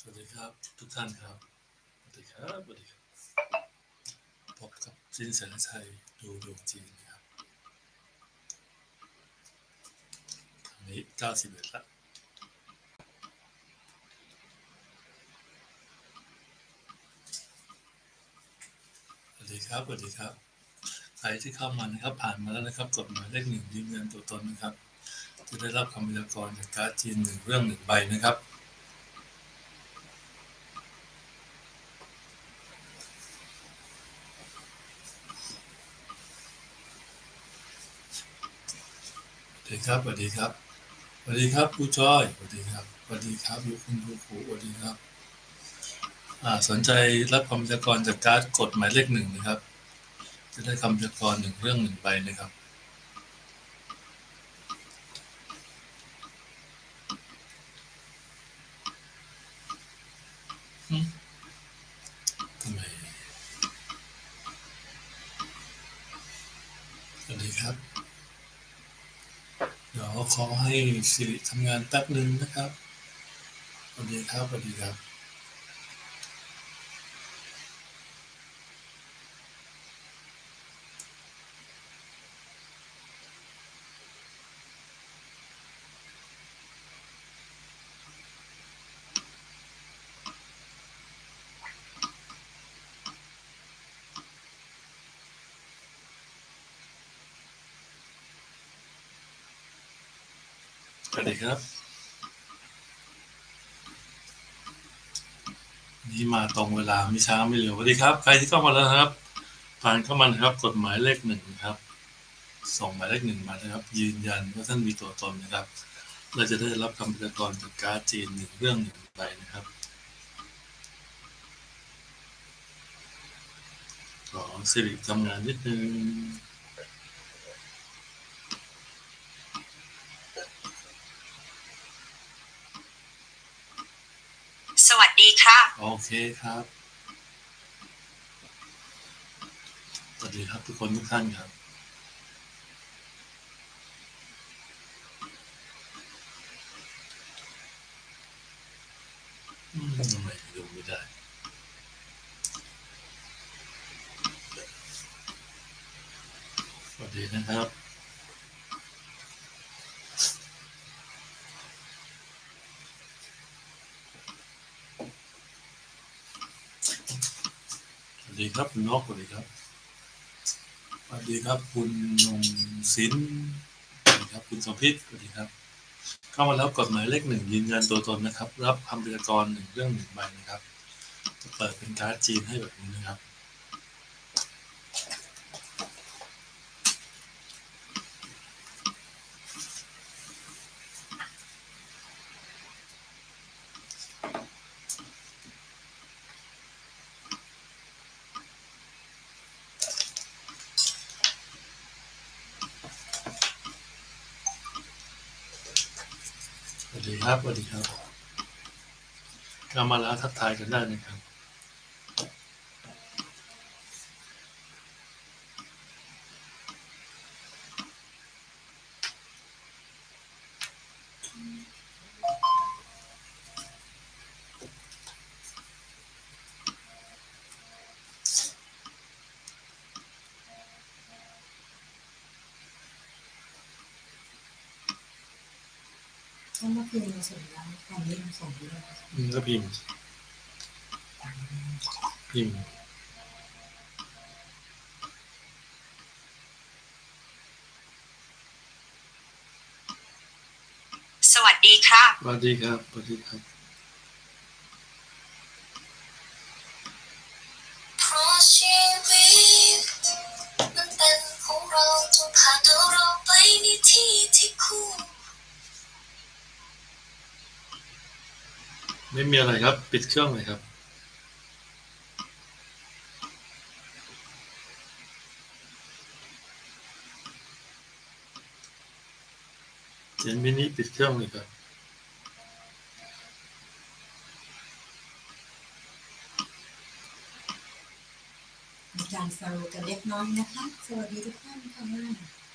สวัสดีครับทุกท่านครับ สวัสดีครับสวัสดีครับพบกับสินแสนชัยดูดวงจีนนะครับครั้งนี้เก้าสิบเอ็ดละสวัสดีครับสวัสดีครับ ใครที่เข้ามานะครับ ผ่านมาแล้วนะครับกฎหมายเลขหนึ่งยืนยันตัวตนนะครับ จะได้รับคำพยากรณ์จากการ์ดจีนหนึ่งเรื่องหนึ่งใบนะครับ ดีครับสวัสดีครับสวัสดีครับผู้จ้อยสวัสดีครับสวัสดีครับยุคุณครูครูสวัสดีครับอ่าสนใจรับคำพยากรจากการ์ดกดหมายเลขหนึ่งนะครับ จะได้คำพยากรหนึ่งเรื่องหนึ่งไปนะครับ อืมทำไมสวัสดีครับ เดี๋ยวขอให้สิริทำงานแป๊บหนึ่งนะครับสวัสดีครับสวัสดีครับ สวัสดีครับ นี่มาตรงเวลาไม่ช้าไม่เร็วสวัสดีครับ ใครที่เข้ามาแล้วครับ ผ่านเข้ามานะครับกฎหมายเลขหนึ่งครับ ส่งหมายเลขหนึ่งมานะครับ ยืนยันว่าท่านมีตัวตนนะครับ เราจะได้รับคำพยากรณ์จากการ์ดจีนหนึ่งเรื่องหนึ่งใบนะครับขอสิริทำงานนิดนึง สวัสดี ค่ะ โอเคครับ สวัสดีครับทุกคนทุกท่านครับ อืมทำไมดูไม่ได้ สวัสดีนะครับ ดีครับคุณนกสวัสดีครับสวัสดีครับคุณนงศิลป์สวัสดีครับคุณสมพิษสวัสดีครับ เข้ามาแล้วกฎหมายเลขหนึ่งยืนยันตัวตนนะครับ รับคำพยากรณ์หนึ่งเรื่องหนึ่งใบนะครับ จะเปิดเป็นการ์ดจีนให้แบบนี้นะครับ สวัสดีครับสวัสดีครับเข้ามาแล้วทักทายกันได้นะครับ ถ้าเมื่อคืนเราส่งแล้วตอนนี้เราส่งด้วยอืมก็พิมพ์ พิมพ์สวัสดีค่ะสวัสดีครับสวัสดีครับ ไม่มีอะไรครับ ปิดเครื่องเลยครับเขียนมินิปิดเครื่องเลยครับมีการสรุปกันเล็กน้อยนะคะ สวัสดีทุกท่านค่ะ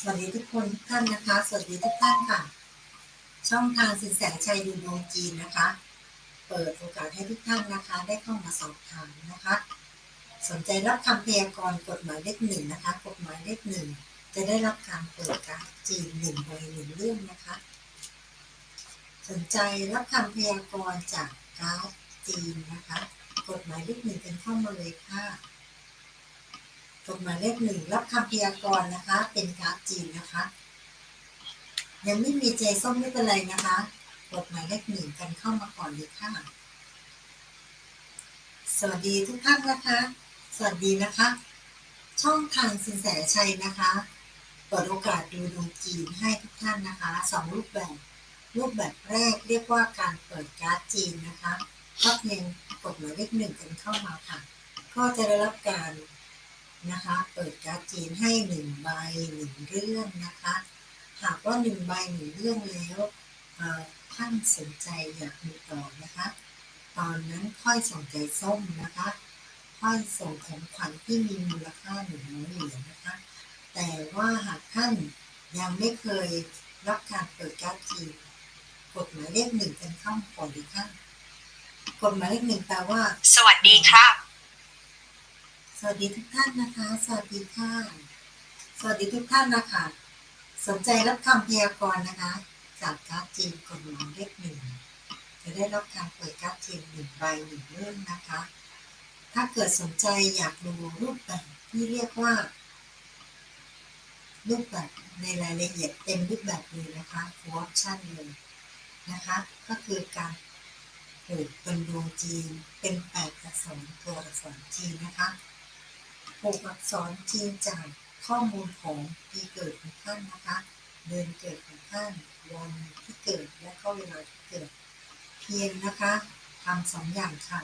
สวัสดีทุกคนทุกท่านนะคะ สวัสดีทุกท่านค่ะ ช่องทางสินแสชัยดูดวงจีนนะคะ เปิดโอกาสให้ทุกท่านนะคะ ได้เข้ามาสอบถามนะคะ สนใจรับคำพยากรณ์กฎหมายเลขหนึ่งนะคะ กฎหมายเลขหนึ่งจะได้รับการเปิดการจีนหนึ่งใบหนึ่งเรื่องนะคะ สนใจรับคำพยากรณ์จากการจีนนะคะ กฎหมายเลขหนึ่งกันเข้ามาเลยค่ะ กฎหมายเลขหนึ่งรับคำพยากรณ์นะคะ เป็นการ์ดจีนนะคะ ยังไม่มีใจส้มไม่เป็นไรนะคะกฎหมายเลขหนึ่งกันเข้ามาก่อนเลยค่ะ สวัสดีทุกท่านนะคะ สวัสดีนะคะ ช่องทางสินแสชัยนะคะเปิดโอกาสดูดวงจีนให้ทุกท่านนะคะสองรูปแบบ รูปแบบแรกเรียกว่าการเปิดการ์ดจีนนะคะก็เพียงกดหมายเลขหนึ่งกันเข้ามาค่ะ ก็จะได้รับการ นะคะ เปิดการ์ดจีนให้หนึ่งใบหนึ่งเรื่องนะคะ หากว่าหนึ่งใบหนึ่งเรื่องแล้วท่านสนใจอยากมีต่อนะคะ ตอนนั้นค่อยส่งใจส้มนะคะ ค่อยส่งของขวัญที่มีมูลค่าหนึ่งร้อยเหรียญนะคะ แต่ว่าหากท่านยังไม่เคยรับการเปิดการ์ดจีนกดหมายเลขหนึ่งกันเข้าก่อนดีค่ะกดหมายเลขหนึ่งแปลว่า สวัสดีครับ สวัสดีทุกท่านนะคะ สวัสดีค่ะ สวัสดีทุกท่านนะคะ สนใจรับคำพยากรณ์นะคะ จากการ์ดจีนกฎหมายเลขหนึ่งจะได้รับการเปิดการ์ดจีนหนึ่งใบหนึ่งเรื่องนะคะ ถ้าเกิดสนใจอยากดูรูปแบบที่เรียกว่า รูปแบบในรายละเอียดเต็มรูปแบบเลยนะคะฟูออปชั่นเลยนะคะ ก็คือการเปิดเป็นดวงจีนเป็นแปดอักษรตัวอักษรจีนนะคะ หกอักษรจีนจากข้อมูลของปีเกิดของท่านนะคะ เดือนเกิดของท่าน วันที่เกิดและก็เวลาที่เกิด เพียงนะคะทำสองอย่างค่ะ